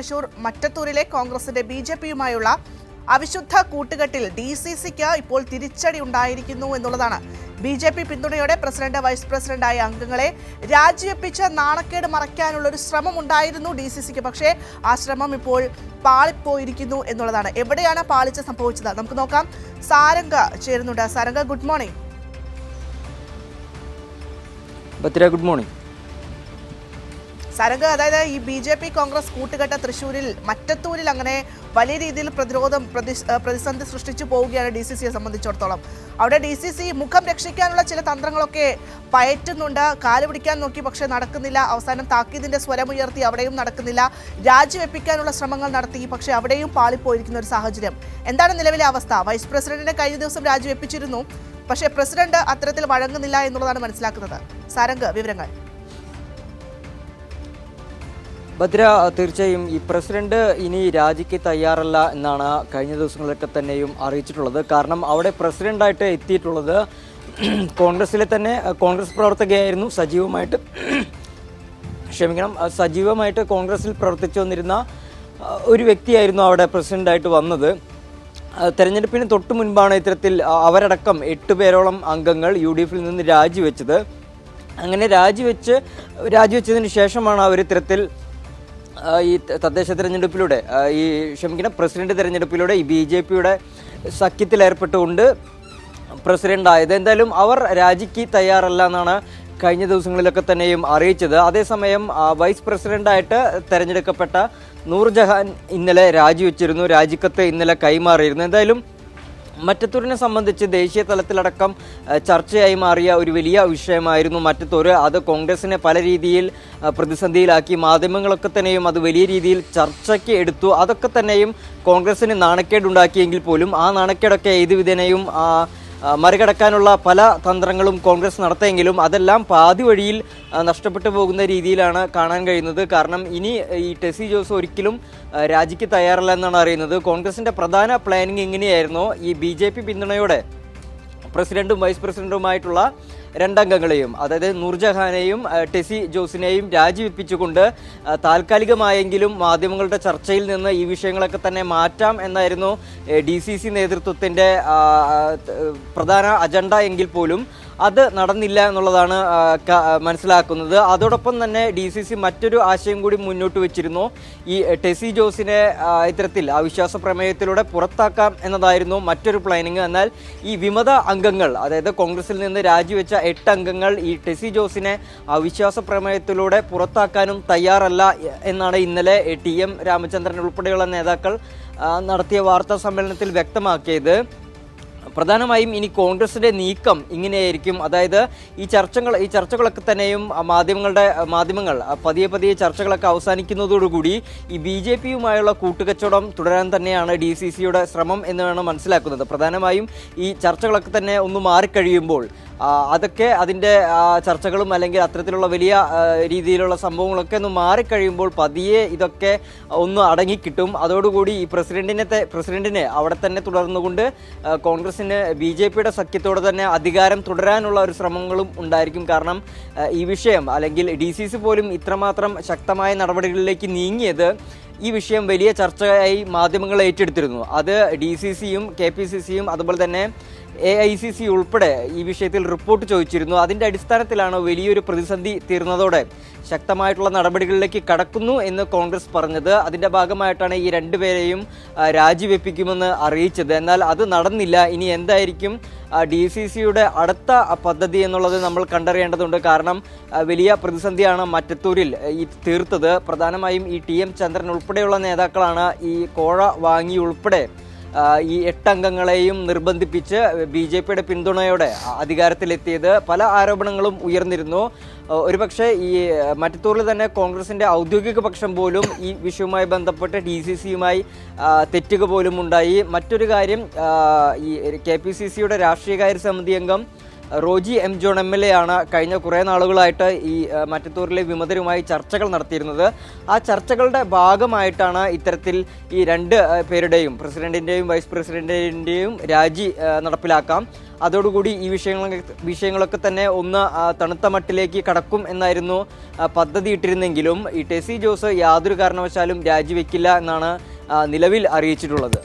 തൃശൂർ മറ്റത്തൂരിലെ കോൺഗ്രസിന്റെ B J പിയുമായുള്ള അവിശുദ്ധ കൂട്ടുകെട്ടിൽ D C സിക്ക് ഇപ്പോൾ തിരിച്ചടി ഉണ്ടായിരിക്കുന്നു എന്നുള്ളതാണ്. ബി ജെ പി പിന്തുണയോടെ പ്രസിഡന്റ് വൈസ് പ്രസിഡന്റായ അംഗങ്ങളെ രാജിവെപ്പിച്ച് നാണക്കേട് മറയ്ക്കാനുള്ള ഒരു ശ്രമം ഉണ്ടായിരുന്നു ഡി സി സിക്ക്. പക്ഷേ ആ ശ്രമം ഇപ്പോൾ പാളിപ്പോയിരിക്കുന്നു എന്നുള്ളതാണ്. എവിടെയാണ് പാളിച്ച സംഭവിച്ചത്? നമുക്ക് നോക്കാം. സാരംഗ ചേരുന്നുണ്ട്. Saranga good morning. Good morning. Sarang അതായത് ഈ ബി ജെ പി കോൺഗ്രസ് കൂട്ടുകെട്ട തൃശ്ശൂരിൽ മറ്റത്തൂരിൽ അങ്ങനെ വലിയ രീതിയിൽ പ്രതിരോധം പ്രതി പ്രതിസന്ധി സൃഷ്ടിച്ചു പോവുകയാണ് ഡി സി സിയെ സംബന്ധിച്ചിടത്തോളം. അവിടെ ഡി സി സി മുഖം രക്ഷിക്കാനുള്ള ചില തന്ത്രങ്ങളൊക്കെ പയറ്റുന്നുണ്ട്. കാൽ പിടിക്കാൻ നോക്കി പക്ഷേ നടക്കുന്നില്ല. അവസാനം താക്കീതിന്റെ സ്വരമുയർത്തി അവിടെയും നടക്കുന്നില്ല. രാജിവെപ്പിക്കാനുള്ള ശ്രമങ്ങൾ നടത്തി പക്ഷേ അവിടെയും പാളിപ്പോയിരിക്കുന്ന ഒരു സാഹചര്യം. എന്താണ് നിലവിലെ അവസ്ഥ? വൈസ് പ്രസിഡന്റിനെ കഴിഞ്ഞ ദിവസം രാജിവെപ്പിച്ചിരുന്നു. പക്ഷേ പ്രസിഡന്റ് അത്തരത്തിൽ വഴങ്ങുന്നില്ല എന്നുള്ളതാണ് മനസ്സിലാക്കുന്നത്. സാരംഗ് വിവരങ്ങൾ. ഭദ്ര തീർച്ചയായും ഈ പ്രസിഡന്റ് ഇനി രാജിക്ക് തയ്യാറല്ല എന്നാണ് കഴിഞ്ഞ ദിവസങ്ങളിലൊക്കെ തന്നെയും അറിയിച്ചിട്ടുള്ളത്. കാരണം അവിടെ പ്രസിഡന്റായിട്ട് എത്തിയിട്ടുള്ളത് കോൺഗ്രസിലെ തന്നെ കോൺഗ്രസ് പ്രവർത്തകയായിരുന്നു സജീവമായിട്ട്. ക്ഷമിക്കണം സജീവമായിട്ട് കോൺഗ്രസിൽ പ്രവർത്തിച്ചു വന്നിരുന്ന ഒരു വ്യക്തിയായിരുന്നു അവിടെ പ്രസിഡന്റായിട്ട് വന്നത്. തെരഞ്ഞെടുപ്പിന് തൊട്ട് മുൻപാണ് ഇത്തരത്തിൽ അവരടക്കം എട്ട് പേരോളം അംഗങ്ങൾ യു ഡി എഫിൽ നിന്ന് രാജിവെച്ചത്. അങ്ങനെ രാജിവെച്ച് രാജിവെച്ചതിന് ശേഷമാണ് അവർ ഇത്തരത്തിൽ ഈ തദ്ദേശ തിരഞ്ഞെടുപ്പിലൂടെ ഈ ക്ഷമിക്കണം പ്രസിഡന്റ് തിരഞ്ഞെടുപ്പിലൂടെ ഈ ബി ജെ പിയുടെ സഖ്യത്തിലേർപ്പെട്ടുകൊണ്ട് പ്രസിഡന്റ് ആയത് എന്തായാലും അവർ രാജിക്ക് തയ്യാറല്ല എന്നാണ് കഴിഞ്ഞ ദിവസങ്ങളിലൊക്കെ തന്നെയും അറിയിച്ചത്. അതേസമയം വൈസ് പ്രസിഡന്റായിട്ട് തെരഞ്ഞെടുക്കപ്പെട്ട നൂർജഹാൻ ഇന്നലെ രാജിവെച്ചിരുന്നു. രാജിക്കത്ത് ഇന്നലെ കൈമാറിയിരുന്നു. എന്തായാലും മറ്റത്തൂരിനെ സംബന്ധിച്ച് ദേശീയ തലത്തിലടക്കം ചർച്ചയായി മാറിയ ഒരു വലിയ വിഷയമായിരുന്നു മറ്റത്തൂര്. അത് കോൺഗ്രസിനെ പല രീതിയിൽ പ്രതിസന്ധിയിലാക്കി. മാധ്യമങ്ങളൊക്കെ തന്നെയും അത് വലിയ രീതിയിൽ ചർച്ചയ്ക്ക് എടുത്തു. അതൊക്കെ തന്നെയും കോൺഗ്രസിന് നാണക്കേടുണ്ടാക്കിയെങ്കിൽ പോലും ആ നാണക്കേടൊക്കെ ഏത് വിധേനയും ആ, ആ, മറികടക്കാനുള്ള പല തന്ത്രങ്ങളും കോൺഗ്രസ് നടത്തിയെങ്കിലും അതെല്ലാം പാതി വഴിയിൽ നഷ്ടപ്പെട്ടു പോകുന്ന രീതിയിലാണ് കാണാൻ കഴിയുന്നത്. കാരണം ഇനി ഈ ടെസി ജോസ് ഒരിക്കലും രാജിക്ക് തയ്യാറല്ല എന്നാണ് അറിയുന്നത്. കോൺഗ്രസിന്റെ പ്രധാന പ്ലാനിങ് എങ്ങനെയായിരുന്നോ? ഈ ബി പിന്തുണയോടെ പ്രസിഡന്റും വൈസ് പ്രസിഡന്റുമായിട്ടുള്ള രണ്ടംഗങ്ങളെയും അതായത് നൂർജഹാനെയും ടെസി ജോസിനെയും രാജിവെപ്പിച്ചുകൊണ്ട് താൽക്കാലികമായെങ്കിലും മാധ്യമങ്ങളുടെ ചർച്ചയിൽ നിന്ന് ഈ വിഷയങ്ങളൊക്കെ തന്നെ മാറ്റാം എന്നായിരുന്നു ഡി സി സി നേതൃത്വത്തിന്റെ പ്രധാന അജണ്ട എങ്കിൽ പോലും അത് നടന്നില്ല എന്നുള്ളതാണ് മനസ്സിലാക്കുന്നത്. അതോടൊപ്പം തന്നെ ഡി സി സി മറ്റൊരു ആശയം കൂടി മുന്നോട്ട് വെച്ചിരുന്നു. ഈ ടെസി ജോസിനെ ഇത്തരത്തിൽ അവിശ്വാസ പ്രമേയത്തിലൂടെ പുറത്താക്കാം എന്നതായിരുന്നു മറ്റൊരു പ്ലാനിങ്. എന്നാൽ ഈ വിമത അംഗങ്ങൾ അതായത് കോൺഗ്രസിൽ നിന്ന് രാജിവെച്ച എട്ട് അംഗങ്ങൾ ഈ ടെസി ജോസിനെ അവിശ്വാസ പ്രമേയത്തിലൂടെ പുറത്താക്കാനും തയ്യാറല്ല എന്നാണ് ഇന്നലെ ടി എം രാമചന്ദ്രൻ ഉൾപ്പെടെയുള്ള നേതാക്കൾ നടത്തിയ വാർത്താ സമ്മേളനത്തിൽ വ്യക്തമാക്കിയത്. പ്രധാനമായും ഇനി കോൺഗ്രസിന്റെ നീക്കം ഇങ്ങനെയായിരിക്കും. അതായത് ഈ ചർച്ചകൾ ഈ ചർച്ചകളൊക്കെ തന്നെയും മാധ്യമങ്ങളുടെ മാധ്യമങ്ങൾ പതിയെ പതിയെ ചർച്ചകളൊക്കെ അവസാനിക്കുന്നതോടുകൂടി ഈ ബി ജെ പിയുമായുള്ള കൂട്ടുകച്ചവടം തുടരാൻ തന്നെയാണ് ഡി സി സിയുടെ ശ്രമം എന്ന് വേണം മനസ്സിലാക്കുന്നത്. പ്രധാനമായും ഈ ചർച്ചകളൊക്കെ തന്നെ ഒന്ന് മാറിക്കഴിയുമ്പോൾ അതൊക്കെ അതിന്റെ ചർച്ചകളും അല്ലെങ്കിൽ അത്തരത്തിലുള്ള വലിയ രീതിയിലുള്ള സംഭവങ്ങളൊക്കെ ഒന്ന് മാറിക്കഴിയുമ്പോൾ പതിയെ ഇതൊക്കെ ഒന്ന് അടങ്ങിക്കിട്ടും. അതോടുകൂടി ഈ പ്രസിഡന്റിനെ പ്രസിഡന്റിനെ അവിടെ തന്നെ തുടർന്നുകൊണ്ട് ആ, കോൺഗ്രസിന് ബി ജെ പിയുടെ സഖ്യത്തോടെ തന്നെ അധികാരം തുടരാനുള്ള ഒരു ശ്രമങ്ങളും ഉണ്ടായിരിക്കും കാരണം ഈ വിഷയം അല്ലെങ്കിൽ ഡി സി സി പോലും ഇത്രമാത്രം ശക്തമായ നടപടികളിലേക്ക് നീങ്ങിയത് ഈ വിഷയം വലിയ ചർച്ചയായി മാധ്യമങ്ങൾ ഏറ്റെടുത്തിരുന്നു. അത് ഡി സി സിയും കെ പി സി സിയും അതുപോലെ തന്നെ എ ഐ സി സി ഉൾപ്പെടെ ഈ വിഷയത്തിൽ റിപ്പോർട്ട് ചോദിച്ചിരുന്നു. അതിന്റെ അടിസ്ഥാനത്തിലാണ് വലിയൊരു പ്രതിസന്ധി തീർന്നതോടെ ശക്തമായിട്ടുള്ള നടപടികളിലേക്ക് കടക്കുന്നു എന്ന് കോൺഗ്രസ് പറഞ്ഞത്. അതിന്റെ ഭാഗമായിട്ടാണ് ഈ രണ്ടുപേരെയും രാജിവെപ്പിക്കുമെന്ന് അറിയിച്ചത്. എന്നാൽ അത് നടന്നില്ല. ഇനി എന്തായിരിക്കും ഡി സി സിയുടെ അടുത്ത പദ്ധതി എന്നുള്ളത് നമ്മൾ കണ്ടറിയേണ്ടതുണ്ട്. കാരണം വലിയ പ്രതിസന്ധിയാണ് മറ്റത്തൂരിൽ ഈ തീർത്തത്. പ്രധാനമായും ഈ ടി എം ചന്ദ്രൻ ഉൾപ്പെടെയുള്ള നേതാക്കളാണ് ഈ കോഴ വാങ്ങി ഉൾപ്പെടെ ഈ എട്ടംഗങ്ങളെയും നിർബന്ധിപ്പിച്ച് ബി ജെ പിയുടെ പിന്തുണയോടെ അധികാരത്തിലെത്തിയത് പല ആരോപണങ്ങളും ഉയർന്നിരുന്നു. ഒരുപക്ഷെ ഈ മറ്റത്തൂറിൽ തന്നെ കോൺഗ്രസിന്റെ ഔദ്യോഗിക പക്ഷം പോലും ഈ വിഷയവുമായി ബന്ധപ്പെട്ട് ഡി സി സിയുമായി തെറ്റുക പോലും ഉണ്ടായി. മറ്റൊരു കാര്യം ഈ കെ പി സി സിയുടെ രാഷ്ട്രീയകാര്യ സമിതി അംഗം Roji M John M L A ആണ് കഴിഞ്ഞ കുറേ നാളുകളായിട്ട് ഈ മറ്റത്തൂരിലെ വിമതരുമായി ചർച്ചകൾ നടത്തിയിരുന്നത്. ആ ചർച്ചകളുടെ ഭാഗമായിട്ടാണ് ഇത്തരത്തിൽ ഈ രണ്ട് പേരുടെയും പ്രസിഡന്റിന്റെയും വൈസ് പ്രസിഡന്റിന്റെയും രാജി നടപ്പിലാക്കാം. അതോടുകൂടി ഈ വിഷയങ്ങളൊക്കെ വിഷയങ്ങളൊക്കെ തന്നെ ഒന്ന് തണുത്ത മട്ടിലേക്ക് കടക്കും എന്നായിരുന്നു പദ്ധതി ഇട്ടിരുന്നെങ്കിലും ഈ ടെസി ജോസ് യാതൊരു കാരണവശാലും രാജിവെക്കില്ല എന്നാണ് നിലവിൽ അറിയിച്ചിട്ടുള്ളത്.